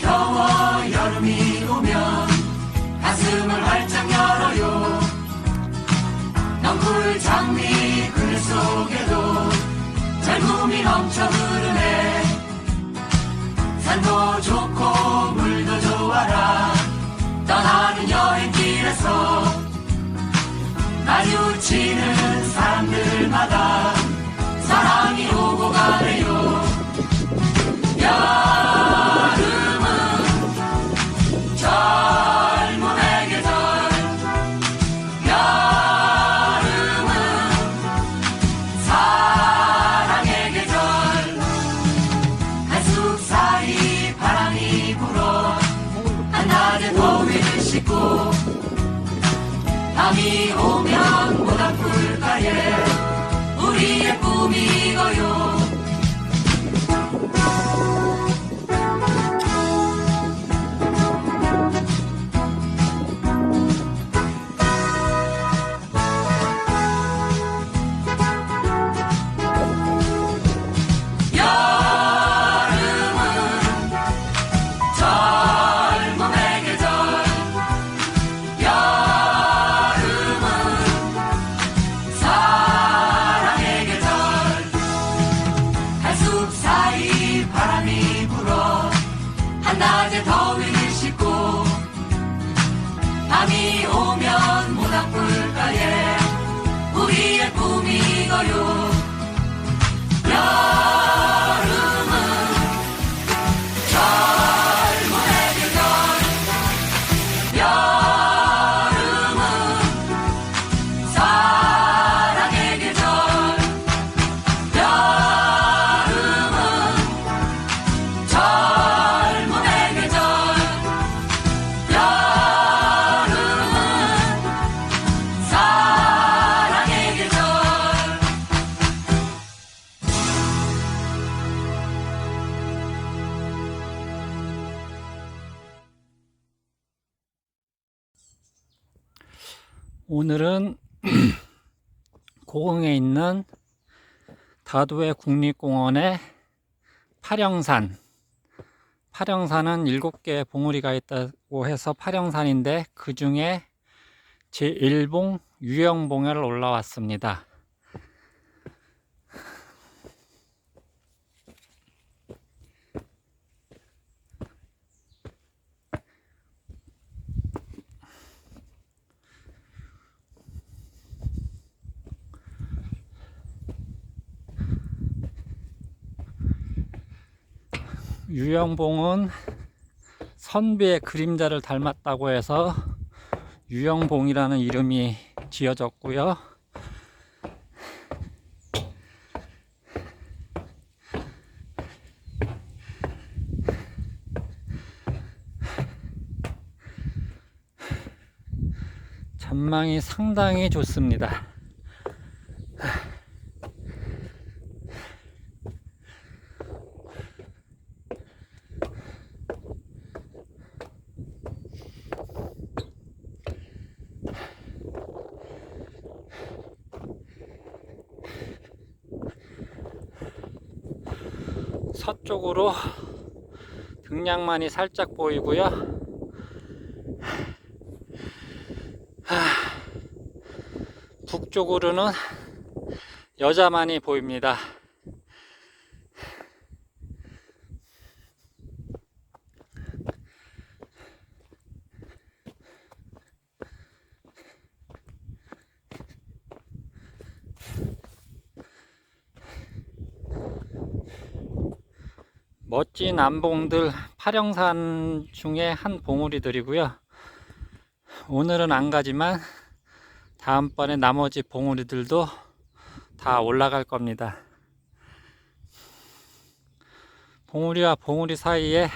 겨워 여름이 오면 가슴을 활짝 열어요. 넝쿨 장미 그늘 속에도 젊음이 넘쳐 흐르네. 산도 좋고 물도 좋아라. 떠나는 여행길에서 마주치는 사람들마다 사랑이 오고 가네요 밤이 오면 모닥불가에 우리의 꿈이 익어요 꿈이 익어요 오늘은 고흥에 있는 다도해 국립공원의 파령산. 파령산은 일곱 개의 봉우리가 있다고 해서 파령산인데 그 중에 제1봉 유영봉에를 올라왔습니다. 유영봉은 선비의 그림자를 닮았다고 해서 유영봉이라는 이름이 지어졌고요. 전망이 상당히 좋습니다. 서쪽으로 등량만이 살짝 보이고요. 하, 북쪽으로는 여자만이 보입니다. 멋진 암봉들 파령산 중에 한 봉우리들이고요. 오늘은 안 가지만 다음번에 나머지 봉우리들도 다 올라갈 겁니다. 봉우리와 봉우리 사이에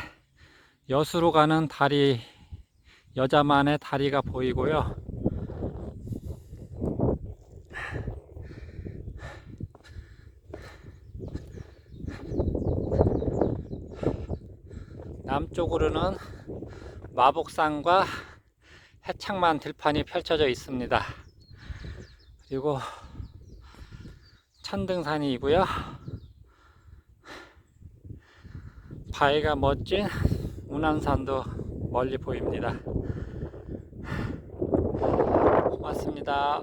여수로 가는 다리, 여자만의 다리가 보이고요. 쪽으로는 마복산과 해창만 들판이 펼쳐져 있습니다. 그리고 천등산이고요. 바위가 멋진 운암산도 멀리 보입니다. 고맙습니다.